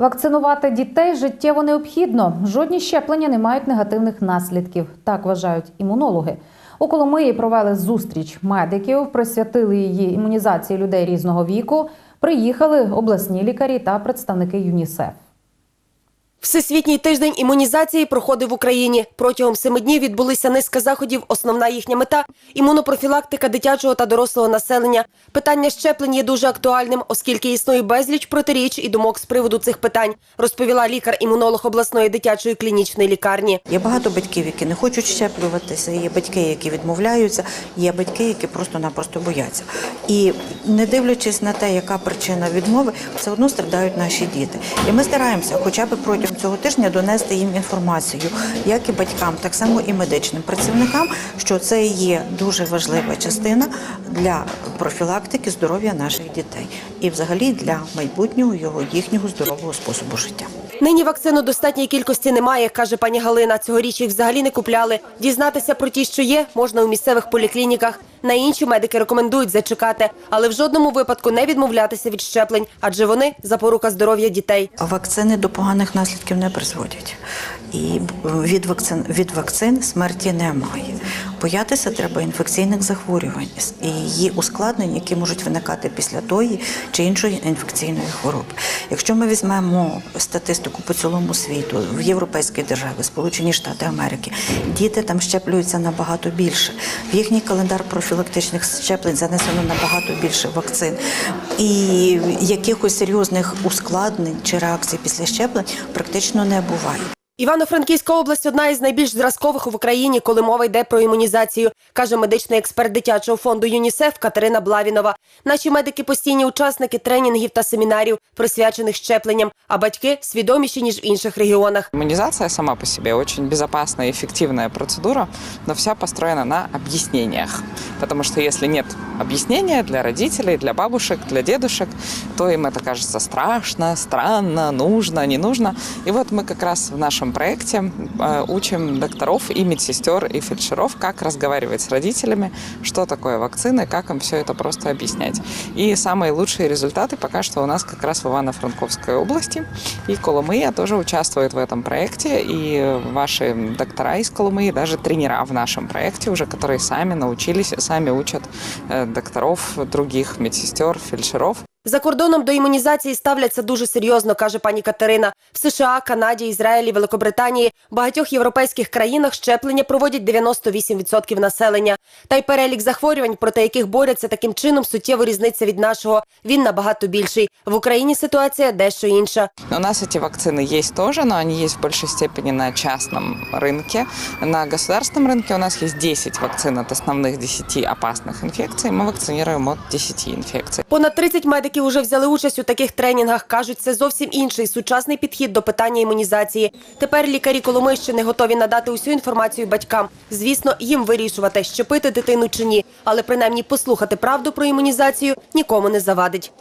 Вакцинувати дітей життєво необхідно. Жодні щеплення не мають негативних наслідків. Так вважають імунологи. У Коломиї провели зустріч медиків, присвятили її імунізації людей різного віку. Приїхали обласні лікарі та представники ЮНІСЕФ. Всесвітній тиждень імунізації проходив в Україні. Протягом семи днів відбулися низка заходів. Основна їхня мета – імунопрофілактика дитячого та дорослого населення. Питання щеплень є дуже актуальним, оскільки існує безліч протиріч і думок з приводу цих питань, розповіла лікар-імунолог обласної дитячої клінічної лікарні. Є багато батьків, які не хочуть щеплюватися, є батьки, які відмовляються, є батьки, які просто-напросто бояться. І не дивлячись на те, яка причина відмови, все одно страдають наші діти. І ми стараємося, хоча б протягом цього тижня, донести їм інформацію, як і батькам, так само і медичним працівникам, що це є дуже важлива частина для профілактики здоров'я наших дітей і, взагалі, для майбутнього його їхнього здорового способу життя. Нині вакцину достатньої кількості немає, каже пані Галина. Цьогоріч їх взагалі не купляли. Дізнатися про ті, що є, можна у місцевих поліклініках. На інші медики рекомендують зачекати, але в жодному випадку не відмовлятися від щеплень, адже вони запорука здоров'я дітей. Вакцини до поганих наслідків не призводять. І від вакцин, від вакцин смерті немає. Боятися треба інфекційних захворювань і її ускладнень, які можуть виникати після тої чи іншої інфекційної хвороби. Якщо ми візьмемо статистику по цілому світу, в європейські держави, Сполучені Штати Америки, діти там щеплюються набагато більше. В їхній календар профілактичних щеплень занесено набагато більше вакцин. І якихось серйозних ускладнень чи реакцій після щеплень практично не буває. Івано-Франківська область одна із найбільш зразкових в Україні, коли мова йде про імунізацію, каже медичний експерт дитячого фонду ЮНІСЕФ Катерина Блавінова. Наші медики постійні учасники тренінгів та семінарів, присвячених щепленням, а батьки свідоміші ніж в інших регіонах. Иммунизация сама по себе очень безопасная и эффективная процедура, но вся построена на объяснениях. Потому что если нет объяснения для родителей, для бабушек, для дедушек, то им это кажется страшно, странно, нужно, не нужно. И вот мы как раз в нашем проекте э, учим докторов и медсестер и фельдшеров, как разговаривать с родителями, что такое вакцины, как им все это просто объяснять. И самые лучшие результаты пока что у нас как раз в Ивано-Франковской области. И Коломыя тоже участвует в этом проекте. И ваши доктора из Коломыи, даже тренера в нашем проекте уже, которые сами научились, сами учат э, докторов, других медсестер, фельдшеров. За кордоном до імунізації ставляться дуже серйозно, каже пані Катерина. В США, Канаді, Ізраїлі, Великобританії, багатьох європейських країнах щеплення проводять 98% населення. Та й перелік захворювань, проти яких борються таким чином, суттєво різниця від нашого. Він набагато більший. В Україні ситуація дещо інша. У нас эти вакцины есть тоже, но они есть в большей степени на частном рынке. На государственном рынке у нас есть 10 вакцин от основных 10 опасных инфекций. Мы вакцинируем от 10 инфекций. Понад 30 медиків уже взяли участь у таких тренінгах. Кажуть, це зовсім інший сучасний підхід до питання імунізації. Тепер лікарі Коломийщини готові надати усю інформацію батькам. Звісно, їм вирішувати, щепити дитину чи ні. Але принаймні послухати правду про імунізацію нікому не завадить.